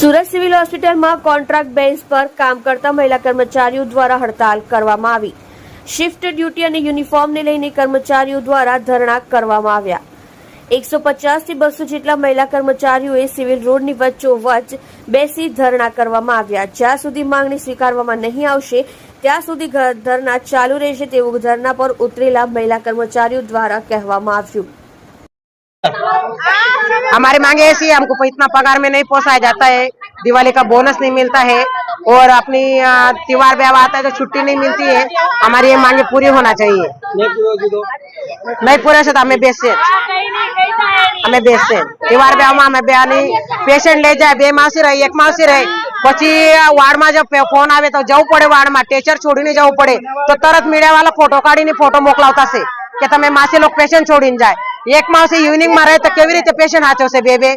Surat civil હોસ્પિટલમાં contract base પર કામ કરતા મહિલા કર્મચારીઓ દ્વારા હડતાલ કરવામાં આવી. શિફ્ટ ડ્યુટી અને યુનિફોર્મને લઈને કર્મચારીઓ દ્વારા ધરણા કરવામાં આવ્યા. એકસો પચાસથી બસો જેટલા મહિલા કર્મચારીઓએ સિવિલ રોડની વચ્ચોવચ્ચ બેસી ધરણા કરવામાં આવ્યા. જ્યાં સુધી માંગણી સ્વીકારવામાં નહીં આવશે, ત્યાં સુધી ધરણા ચાલુ રહેશે તેવું ધરણા પર ઉતરેલા મહિલા કર્મચારીઓ દ્વારા કહેવામાં આવ્યું. हमारी मांगे ऐसी है हमको इतना पगार में नहीं पोसाया जाता है दिवाली का बोनस नहीं मिलता है और अपनी अ, त्योहार व्यवहार आता है तो छुट्टी नहीं मिलती है हमारी ये मांगे पूरी होना चाहिए नहीं पूरे से तो हमें बेच से અમે બેસશે તહેવાર બેવામાં અમે બે આની પેશન્ટ લઈ જાય બે માસી રહી એક માસી રહી પછી વાર્ડમાં જો ફોન આવે તો જવું પડે વાર્ડમાં ટેચર છોડીને જવું પડે તો તરત મીડિયા વાળા ફોટો કાઢીને ફોટો મોકલાવતા છે કે તમે માસી લોકો પેશન્ટ છોડીને જાય એક માસી ઇવનિંગમાં રહે તો કેવી રીતે પેશન્ટ હાચવશે બે બે?